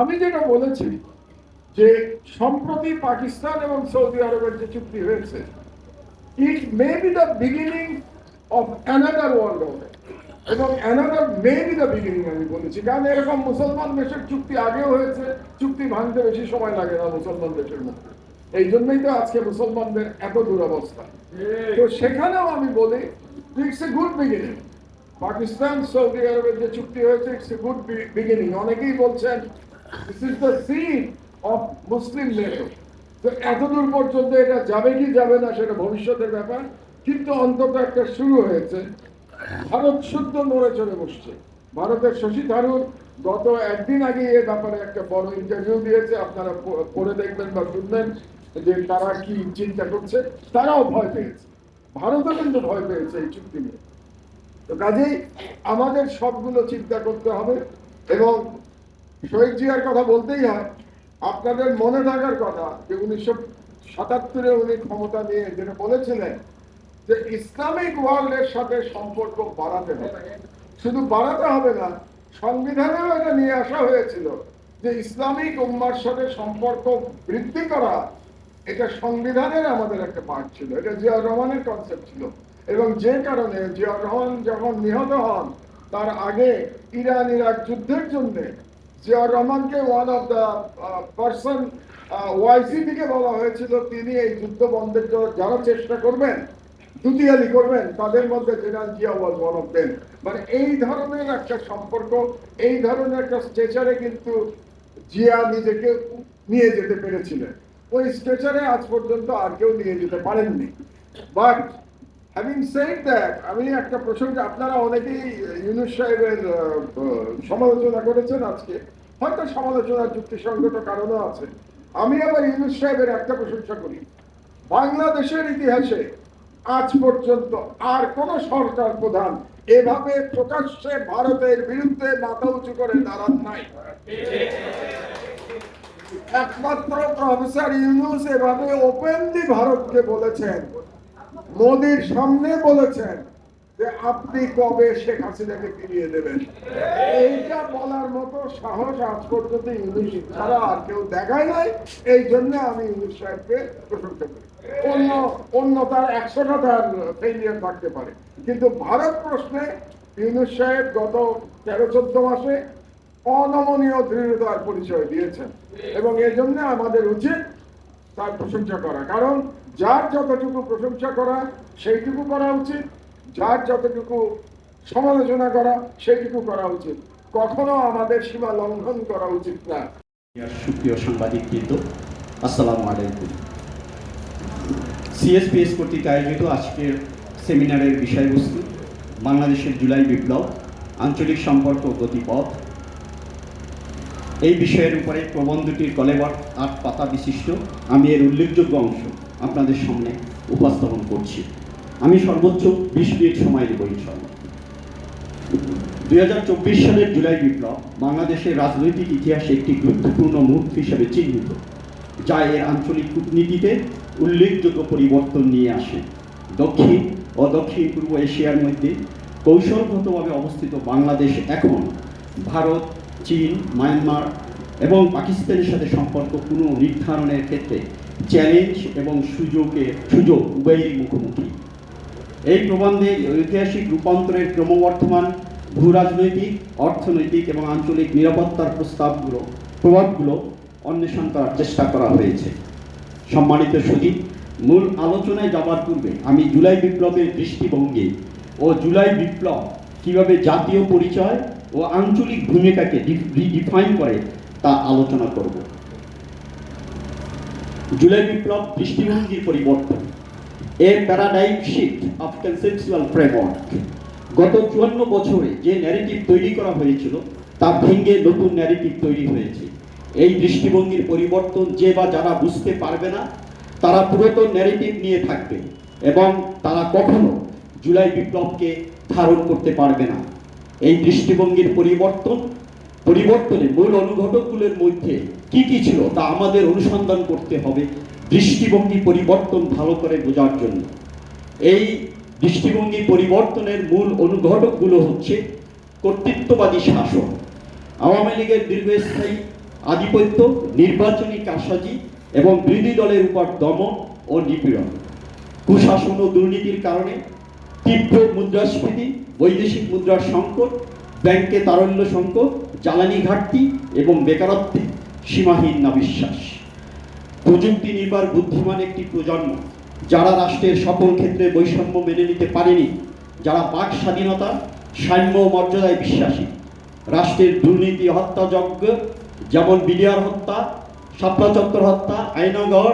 আমি যেটা বলেছি যে সম্প্রতি পাকিস্তান এবং সৌদি আরবের যে চুক্তি হয়েছে it may be the beginning of another world order এবং another may be the beginning আমি বলেছি। কারণ এরকম মুসলমান দেশের চুক্তি আগেও হয়েছে, চুক্তি ভাঙতে বেশি সময় লাগে না মুসলমান দেশের মধ্যে। এই জন্যই তো আজকে মুসলমানদের এত দুরবস্থা। তো সেখানেও আমি বলি it's a good beginning Pakistan, Saudi আরবের যে চুক্তি হয়েছে ইটস এ গুড বিগিনিং অনেকেই বলছেন this is the seed of Muslim NATO তো এতদূর পর্যন্ত এটা যাবে কি যাবে না সেটা ভবিষ্যতের ব্যাপার, কিন্তু অন্তত একটা শুরু হয়েছে। ভারত শুদ্ধ নড়ে চড়ে বসছে। ভারতের শশী থারুর গত একদিন আগে এ ব্যাপারে একটা বড় ইন্টারভিউ দিয়েছে। আপনারা পড়ে দেখবেন বা শুনবেন যে তারা কি চিন্তা করছে। তারাও ভয় পেয়েছে। ভারতও কিন্তু ভয় পেয়েছে এই চুক্তি নিয়ে। তো কাজেই আমাদের সবগুলো চিন্তা করতে হবে এবং শহীদ জিয়ার কথা বলতেই হয়, আপনাদের মনে থাকার কথা যে উনিশশো সাতাত্তরে উনি ক্ষমতা নিয়ে যেটা বলেছিলেন যে ইসলামিক ওয়ার্ল্ডের সাথে সম্পর্ক বাড়াতে হবে। শুধু বাড়াতে হবে না, সংবিধানেও এটা নিয়ে আসা হয়েছিল যে ইসলামিক উম্মার সাথে সম্পর্ক বৃদ্ধি করা এটা সংবিধানের আমাদের একটা পার্ট ছিল। এটা জিয়াউর রহমানের কনসেপ্ট ছিল। এবং যে কারণে জিয়াউর রহমান যখন নিহত হন, তার আগে ইরান ইরাক যুদ্ধের জন্য জিয়াউর রহমানকে ওয়ান অফ দ্য পার্সন ওয়াইসি থেকে বলা হয়েছিল, তিনি এই যুদ্ধ বন্ধের জন্য যারা চেষ্টা করবেন, দুতিয়ালি করবেন, তাদের মধ্যে general Zia was one of them মানে এই ধরনের একটা সম্পর্ক, এই ধরনের একটা স্ট্রেচারে কিন্তু জিয়া নিজেকে নিয়ে যেতে পেরেছিলেন। ওই স্ট্রেচারে আজ পর্যন্ত আর কেউ নিয়ে যেতে পারেননি। বাট হ্যাভিং সেড দ্যাট আমি একটা প্রসঙ্গে আপনারা অনেকেই ইউনুস সাহেবের সমালোচনা করেছেন আজকে। হয়তো সমালোচনার যুক্তিসঙ্গত কারণও আছে। আমি আবার ইউনুস সাহেবের একটা প্রশংসা করি। বাংলাদেশের ইতিহাসে আজ পর্যন্ত আর কোন সরকার প্রধান এভাবে প্রকাশ্যে ভারতের বিরুদ্ধে মাথা উঁচু করে দাঁড়ান নাই। একমাত্র প্রফেসর ইউনুস এভাবে ওপেনলি ভারতকে বলেছেন, মোদির সামনে বলেছেন যে আপনি কবে শেখ হাসিনাকে ফিরিয়ে দেবেন। এইটা বলার মতো সাহস আজ পর্যন্ত ইউনুস ছাড়া আর কেউ দেখায় নাই। এই জন্য আমি ইউনুস সাহেবকে প্রশংসা করি। অন্য অন্য তার একশোটা তার ফেলিয়ার থাকতে পারে। কিন্তু ভারত প্রশ্নে ইউনুস সাহেব গত তেরো, চোদ্দ মাসে অনমনীয় দৃঢ়তার পরিচয় দিয়েছেন। এবং এই জন্য আমাদের উচিত তার প্রশংসা করা। কারণ যার যতটুকু প্রশংসা করা, সেইটুকু করা উচিত। যার যতটুকু সমালোচনা করা, সেইটুকু করা উচিত। কখনো আমাদের সীমা লঙ্ঘন করা উচিত না। সুপ্রিয় সাংবাদিক বৃন্দ আসসালামু আলাইকুম। সিএসপিএস কর্তৃক আয়োজিত আজকের সেমিনারের বিষয়বস্তু, বাংলাদেশের জুলাই বিপ্লব, আঞ্চলিক সম্পর্ক গতিপথ এই বিষয়ের উপরে প্রবন্ধটির কলেবর আট পাতা বিশিষ্ট, আমি এর উল্লেখযোগ্য অংশ আপনাদের সামনে উপস্থাপন করছি। আমি সর্বোচ্চ বিশ মিনিট সময় দেব ইনশাল্লাহ দুই হাজার চব্বিশ সালের জুলাই বিপ্লব বাংলাদেশের রাজনৈতিক ইতিহাসে একটি গুরুত্বপূর্ণ মুহূর্ত হিসেবে চিহ্নিত, যা এর আঞ্চলিক কূটনীতিতে উল্লেখযোগ্য পরিবর্তন নিয়ে আসে। দক্ষিণ ও দক্ষিণ পূর্ব এশিয়ার মধ্যে কৌশলগতভাবে অবস্থিত বাংলাদেশ এখন ভারত চীন, মায়ানমার এবং পাকিস্তানের সাথে সম্পর্ক পুনঃ নির্ধারণের ক্ষেত্রে চ্যালেঞ্জ এবং সুযোগের সুযোগ উভয়েরই মুখোমুখি। এই প্রবন্ধে ঐতিহাসিক রূপান্তরের ক্রমবর্ধমান ভূ রাজনৈতিক অর্থনৈতিক এবং আঞ্চলিক নিরাপত্তার প্রস্তাবগুলো, প্রভাবগুলো অন্বেষণ করার চেষ্টা করা হয়েছে। সম্মানিত সচিব, মূল আলোচনায় যাবার পূর্বে আমি জুলাই বিপ্লবের দৃষ্টিভঙ্গি ও জুলাই বিপ্লব কীভাবে জাতীয় পরিচয় ও আঞ্চলিক ভূমিকাকে রিডিফাইন করে তা আলোচনা করব। জুলাই বিপ্লব দৃষ্টিভঙ্গির পরিবর্তন। A paradigm shift of conceptual framework গত চুয়ান্ন বছরে যে ন্যারেটিভ তৈরি করা হয়েছিল, তা ভেঙে নতুন ন্যারেটিভ তৈরি হয়েছে। এই দৃষ্টিভঙ্গির পরিবর্তন যে বা যারা বুঝতে পারবে না, তারা পুরাতন ন্যারেটিভ নিয়ে থাকবে এবং তারা কখনো জুলাই বিপ্লবকে ধারণ করতে পারবে না। এই দৃষ্টিভঙ্গির পরিবর্তন, পরিবর্তনে মূল অনুঘটকগুলোর মধ্যে কি কি ছিল তা আমাদের অনুসন্ধান করতে হবে দৃষ্টিভঙ্গি পরিবর্তন ভালো করে বোঝার জন্য। এই দৃষ্টিভঙ্গি পরিবর্তনের মূল অনুঘটকগুলো হচ্ছে কর্তৃত্ববাদী শাসন, আওয়ামী লীগের দীর্ঘস্থায়ী আধিপত্য, নির্বাচনী কারসাজি এবং বিরোধী দলের উপর দমন ও নিপীড়ন। কুশাসন ও দুর্নীতির কারণে তীব্র মুদ্রাস্ফীতি বৈদেশিক মুদ্রার সংকট, ব্যাংকে তারল্য সংকট, জ্বালানি ঘাটতি এবং বেকারত্বে সীমাহীন নাবিশ্বাস। প্রযুক্তি নির্ভর বুদ্ধিমান একটি প্রজন্ম, যারা রাষ্ট্রের সকল ক্ষেত্রে বৈষম্য মেনে নিতে পারেনি, যারা বাক স্বাধীনতা, সাম্য মর্যাদায় বিশ্বাসী। রাষ্ট্রের দুর্নীতি, হত্যাযজ্ঞ, যেমন বিডিআর হত্যা শাপলা হত্যা আইনগর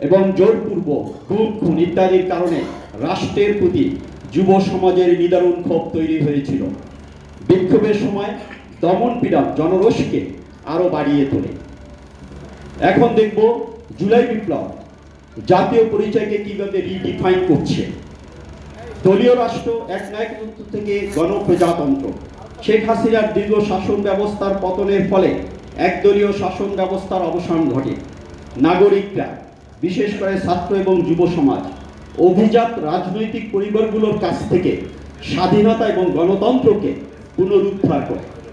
এবং জোরপূর্বক খুন খুন ইত্যাদির কারণে রাষ্ট্রের প্রতি যুব সমাজের নিদারুণ ক্ষোভ তৈরি হয়েছিল। বিক্ষোভের সময় দমন পীড়ন জনরোষকে আরও বাড়িয়ে তোলে। এখন দেখব জুলাই বিপ্লব জাতীয় পরিচয়কে কীভাবে রিডিফাইন করছে। দলীয় রাষ্ট্র এক নায়কতন্ত্র থেকে গণপ্রজাতন্ত্র। শেখ হাসিনার দীর্ঘ শাসন ব্যবস্থার পতনের ফলে একদলীয় শাসন ব্যবস্থার অবসান ঘটে। নাগরিকরা, বিশেষ করে ছাত্র এবং যুব সমাজ অভিজাত রাজনৈতিক পরিবারগুলোর কাছ থেকে স্বাধীনতা এবং গণতন্ত্রকে পুনরুদ্ধার করে।